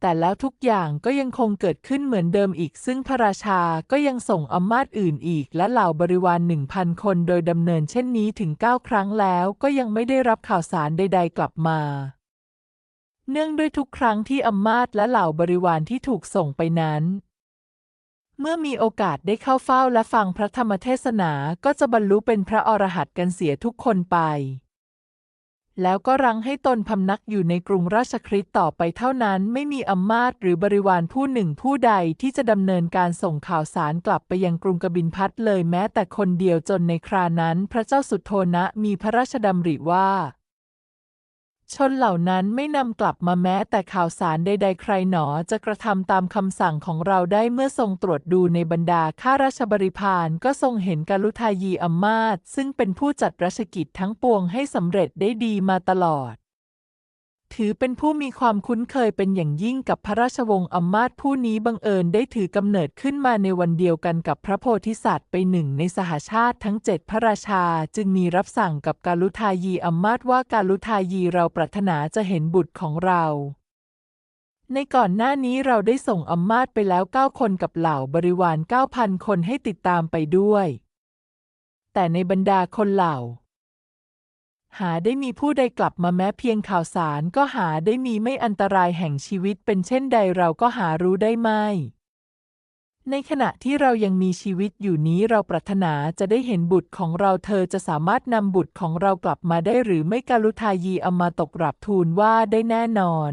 แต่แล้วทุกอย่างก็ยังคงเกิดขึ้นเหมือนเดิมอีก ซึ่งพระราชาก็ยังส่งอำมาตย์อื่นอีก และเหล่าบริวารหนึ่งพันคนโดยดำเนินเช่นนี้ถึงเก้าครั้งแล้วก็ยังไม่ได้รับข่าวสารใด ๆ กลับมา เนื่องด้วยทุกครั้งที่อำมาตย์และเหล่าบริวารที่ถูกส่งไปนั้น เมื่อมีโอกาสได้เข้าเฝ้าและฟังพระธรรมเทศนาก็จะบรรลุเป็นพระอรหันต์กันเสียทุกคนไป แล้วก็รังให้ตนพำนักอยู่ในกรุงราชคริตต่อไปเท่านั้นไม่มีอำมาตย์หรือบริวารผู้หนึ่งผู้ใดที่จะดำเนินการส่งข่าวสารกลับไปยังกรุงกบินพัทเลยแม้แต่คนเดียวจนในครานั้น พระเจ้าสุโธนะมีพระราชดำริว่า ชนเหล่านั้นไม่นำกลับมาแม้แต่ข่าวสารใดๆ ใครหนอจะกระทำตามคำสั่งของเราได้เมื่อทรงตรวจดูในบรรดาข้าราชบริพารก็ทรงเห็นกาลุทายีอมาตซึ่งเป็นผู้จัดราชกิจทั้งปวงให้สำเร็จได้ดีมาตลอด ถือเป็นผู้มีความคุ้นเคยเป็นอย่างยิ่งกับพระราชวงศ์อำมาตผู้นี้บังเอิญได้ถือกำเนิดขึ้นมาในวันเดียวกันกับพระโพธิสัตว์ไปหนึ่งในสหชาติทั้งเจ็ดพระราชาจึงมีรับสั่งกับกาลุทายีอำมาตว่ากาลุทายีเราปรารถนาจะเห็นบุตรของเรา ในก่อนหน้านี้เราได้ส่งอำมาตไปแล้วเก้าคนกับเหล่าบริวารเก้าพันคนให้ติดตามไปด้วย แต่ในบรรดาคนเหล่า หาได้มีผู้ใดกลับมาแม้เพียงข่าวสารก็หาได้มีไม่อันตรายแห่งชีวิตเป็นเช่นใดเราก็หารู้ได้ไม่ ในขณะที่เรายังมีชีวิตอยู่นี้เราปรารถนาจะได้เห็นบุตรของเราเธอจะสามารถนำบุตรของเรากลับมาได้หรือไม่กาลุทายีเอามาตกรับทูลว่าได้แน่นอน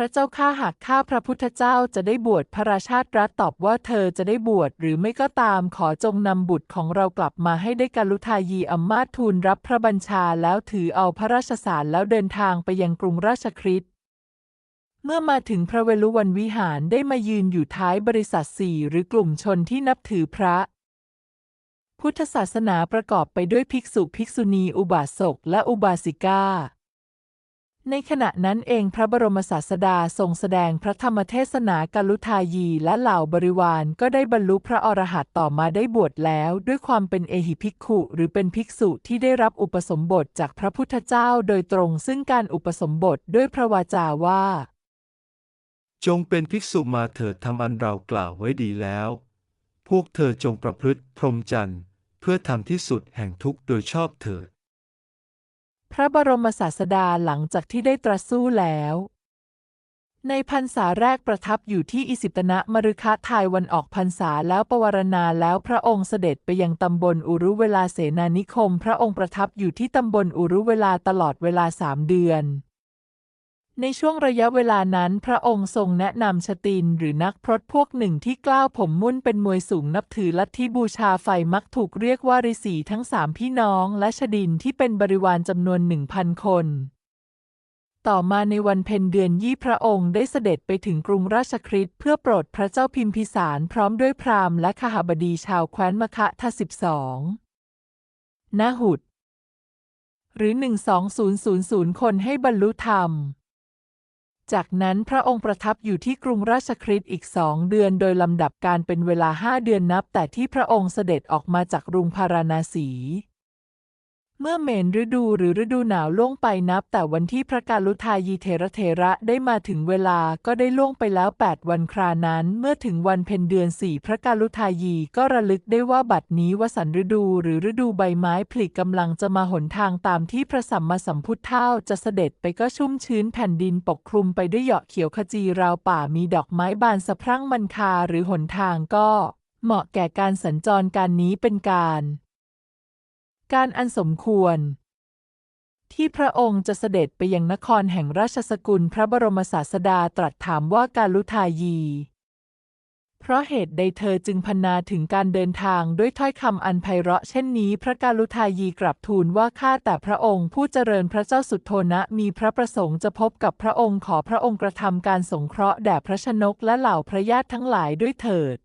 ระเจ้าข้าหากข้าพระพุทธเจ้าจะได้บวชพระราชาตรัสตอบว่าเธอจะได้บวชหรือไม่ก็ตามขอจงนำบุตรของเรากลับมาให้ได้กาลุทายีอำมมาตทูลรับพระบัญชาแล้วถือเอาพระราชสารแล้วเดินทางไปยังกรุงราชคริตเมื่อมาถึงพระเวลุวันวิหารได้มายืนอยู่ท้ายบริษัทสี่หรือกลุ่มชนที่นับถือพระพุทธศาสนาประกอบไปด้วยภิกษุภิกษุณีอุบาสกและอุบาสิกา ในขณะนั้นเองพระบรมศาสดาทรงแสดงพระธรรมเทศนากาลุทายีและเหล่าบริวารก็ได้บรรลุพระอรหันต์ต่อมาได้บวชแล้ว ด้วยความเป็นเอหิภิกขุหรือเป็นภิกษุที่ได้รับอุปสมบทจากพระพุทธเจ้าโดยตรงซึ่งการอุปสมบทด้วยพระวาจาว่า จงเป็นภิกษุมาเถิดทำอันเรากล่าวไว้ดีแล้ว พวกเธอจงประพฤติพรหมจรรย์เพื่อทำที่สุดแห่งทุกข์โดยชอบเถิด พระบรมศาสดาหลังจากที่ได้ตรัสสู้แล้ว ในพรรษาแรกประทับอยู่ที่อิสิตนะมฤคะทายวันออกพรรษาแล้วปวารณาแล้วพระองค์เสด็จไปยังตำบลอุรุเวลาเสนานิคม พระองค์ประทับอยู่ที่ตำบลอุรุเวลาตลอดเวลาสามเดือน ในช่วงระยะเวลานั้น พระองค์ทรงแนะนำชตินหรือนักพรตพวกหนึ่งที่กล้าวผมมุ่นเป็นมวยสูงนับถือลัทธิบูชาไฟมักถูกเรียกว่าฤาษีทั้งสามพี่น้อง และชดินที่เป็นบริวารจำนวนหนึ่งพันคน ต่อมาในวันเพ็ญเดือนยี่พระองค์ได้เสด็จไปถึงกรุงราชคริตเพื่อโปรดพระเจ้าพิมพิสารพร้อมด้วยพราหมณ์และขหบดีชาวแคว้นมคะทสิบสองนหุดหรือ 12000 คนให้บรรลุธรรม จากนั้นพระองค์ประทับอยู่ที่กรุงราชคริตอีกสองเดือนโดยลำดับการเป็นเวลาห้าเดือนนับแต่ที่พระองค์เสด็จออกมาจากกรุงพาราณสี มื่อเมนฤดูหรือฤดูหนาวล่วงไปนับ แต่วันที่พระกาลุทายีเทระเทระได้มาถึงเวลาก็ได้ล่วงไปแล้ว 8 วันครานั้น เมื่อถึงวันเพ็ญเดือนสี่พระกาลุทายีก็ระลึกได้ว่าบัดนี้วสันฤดูหรือฤดูใบไม้ผลิกำลังจะมาหนทางตามที่พระสัมมาสัมพุทธเจ้าจะเสด็จไปก็ชุ่มชื้นแผ่นดินปกคลุมไปด้วยเหยาะเขียวขจีราวป่ามีดอกไม้บานสะพรั่งมันคาหรือหนทางก็ เหมาะแก่การสัญจรการนี้เป็นการ การอันสมควร ที่พระองค์จะเสด็จไปยังนครแห่งราชสกุลพระบรมศาสดาตรัสถามว่าการุทายี เพราะเหตุใดเธอจึงพรรณนาถึงการเดินทางด้วยถ้อยคำอันไพเราะเช่นนี้ พระกาลุทายีกลับทูลว่าข้าแต่พระองค์ผู้เจริญพระเจ้าสุโธนะมีพระประสงค์จะพบกับพระองค์ขอพระองค์กระทำการสงเคราะห์แด่พระชนกและเหล่าพระญาติทั้งหลายด้วยเถิด